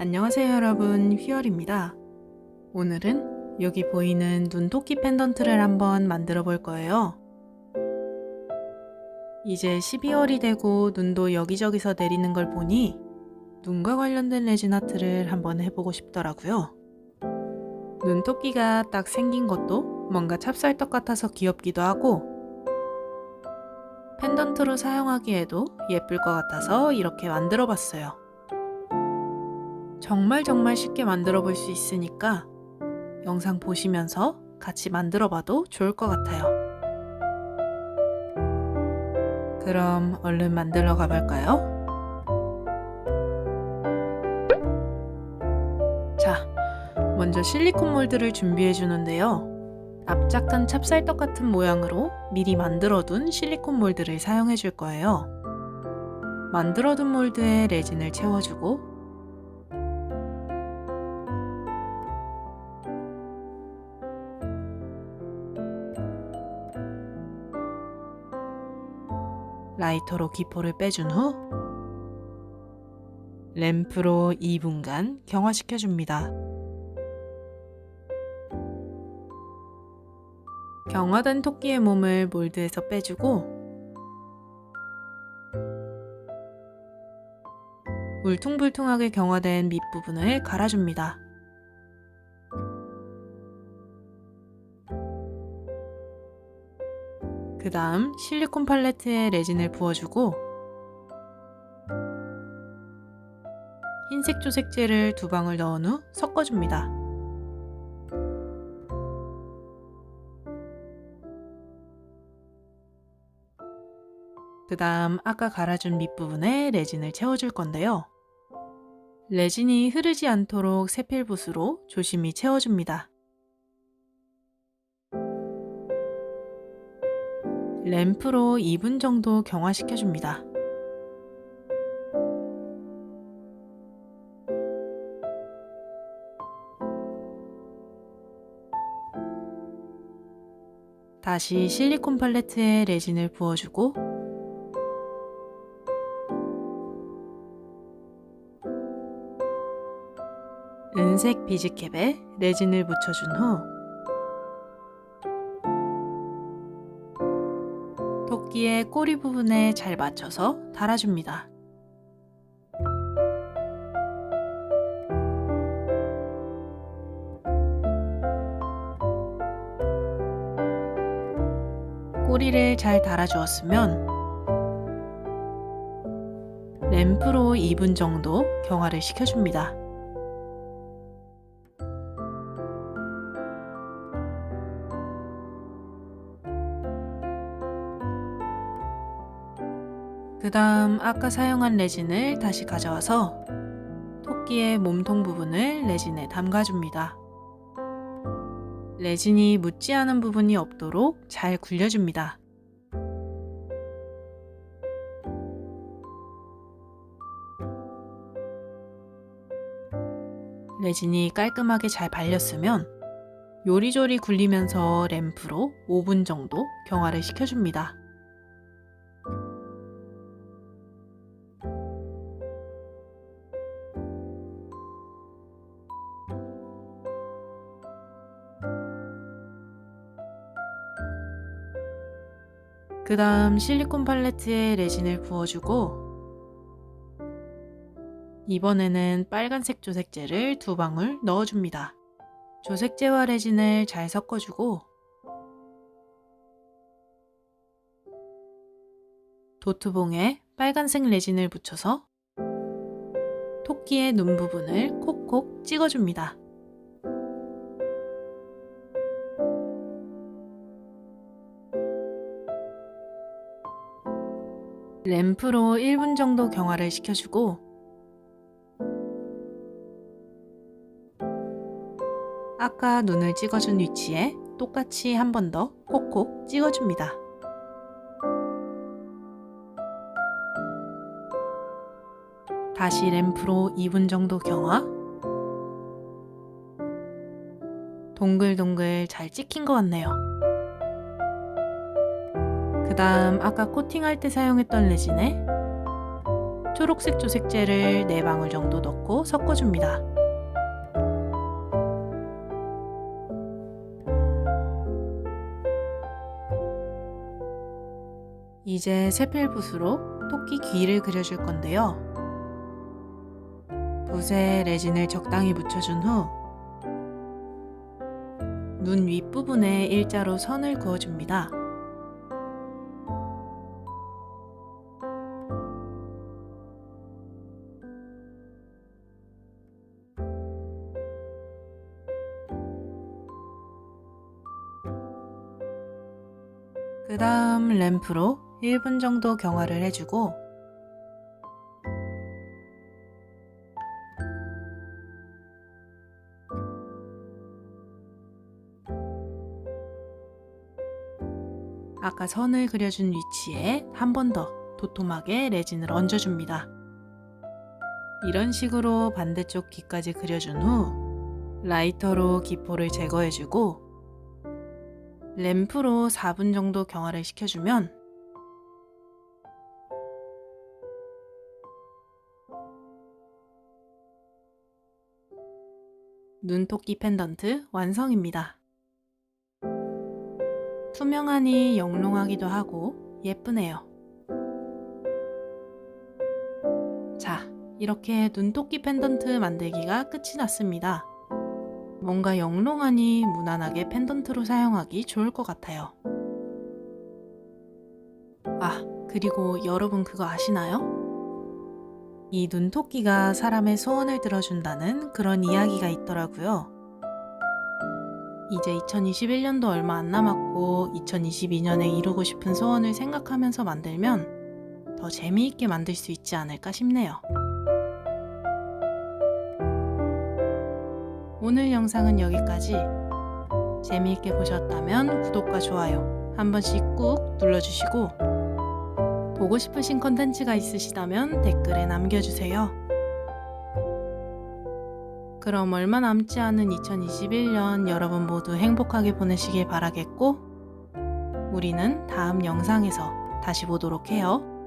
안녕하세요 여러분 휘열입니다. 오늘은 여기 보이는 눈토끼 펜던트를 한번 만들어 볼 거예요. 이제 12월이 되고 눈도 여기저기서 내리는 걸 보니 눈과 관련된 레진 아트를 한번 해보고 싶더라고요. 눈토끼가 딱 생긴 것도 뭔가 찹쌀떡 같아서 귀엽기도 하고 펜던트로 사용하기에도 예쁠 것 같아서 이렇게 만들어 봤어요. 정말 정말 쉽게 만들어 볼 수 있으니까 영상 보시면서 같이 만들어 봐도 좋을 것 같아요. 그럼 얼른 만들러 가볼까요? 자, 먼저 실리콘 몰드를 준비해 주는데요. 납작한 찹쌀떡 같은 모양으로 미리 만들어둔 실리콘 몰드를 사용해 줄 거예요. 만들어둔 몰드에 레진을 채워주고 라이터로 기포를 빼준 후 램프로 2분간 경화시켜줍니다. 경화된 토끼의 몸을 몰드에서 빼주고 울퉁불퉁하게 경화된 밑부분을 갈아줍니다. 그 다음 실리콘 팔레트에 레진을 부어주고 흰색 조색제를 두 방울 넣은 후 섞어줍니다. 그 다음 아까 갈아준 밑부분에 레진을 채워줄 건데요. 레진이 흐르지 않도록 세필붓으로 조심히 채워줍니다. 램프로 2분 정도 경화시켜줍니다. 다시 실리콘 팔레트에 레진을 부어주고 은색 비즈캡에 레진을 묻혀준 후 토끼의 꼬리 부분에 잘 맞춰서 달아줍니다. 꼬리를 잘 달아주었으면 램프로 2분 정도 경화를 시켜줍니다. 그 다음 아까 사용한 레진을 다시 가져와서 토끼의 몸통 부분을 레진에 담가줍니다. 레진이 묻지 않은 부분이 없도록 잘 굴려줍니다. 레진이 깔끔하게 잘 발렸으면 요리조리 굴리면서 램프로 5분 정도 경화를 시켜줍니다. 그 다음 실리콘 팔레트에 레진을 부어주고 이번에는 빨간색 조색제를 두 방울 넣어줍니다. 조색제와 레진을 잘 섞어주고 도트봉에 빨간색 레진을 묻혀서 토끼의 눈 부분을 콕콕 찍어줍니다. 램프로 1분 정도 경화를 시켜주고 아까 눈을 찍어준 위치에 똑같이 한 번 더 콕콕 찍어줍니다. 다시 램프로 2분 정도 경화 동글동글 잘 찍힌 것 같네요. 그 다음 아까 코팅할 때 사용했던 레진에 초록색 조색제를 4방울 정도 넣고 섞어줍니다. 이제 세필 붓으로 토끼 귀를 그려줄 건데요. 붓에 레진을 적당히 묻혀준 후 눈 윗부분에 일자로 선을 그어줍니다. 그 다음 램프로 1분 정도 경화를 해주고 아까 선을 그려준 위치에 한 번 더 도톰하게 레진을 얹어줍니다. 이런 식으로 반대쪽 귀까지 그려준 후 라이터로 기포를 제거해주고 램프로 4분 정도 경화를 시켜주면 눈토끼 펜던트 완성입니다. 투명하니 영롱하기도 하고 예쁘네요. 자, 이렇게 눈토끼 펜던트 만들기가 끝이 났습니다. 뭔가 영롱하니 무난하게 펜던트로 사용하기 좋을 것 같아요. 아, 그리고 여러분 그거 아시나요? 이 눈토끼가 사람의 소원을 들어준다는 그런 이야기가 있더라고요. 이제 2021년도 얼마 안 남았고 2022년에 이루고 싶은 소원을 생각하면서 만들면 더 재미있게 만들 수 있지 않을까 싶네요. 오늘 영상은 여기까지. 재미있게 보셨다면 구독과 좋아요 한 번씩 꾹 눌러주시고 보고 싶으신 컨텐츠가 있으시다면 댓글에 남겨주세요. 그럼 얼마 남지 않은 2021년 여러분 모두 행복하게 보내시길 바라겠고, 우리는 다음 영상에서 다시 보도록 해요.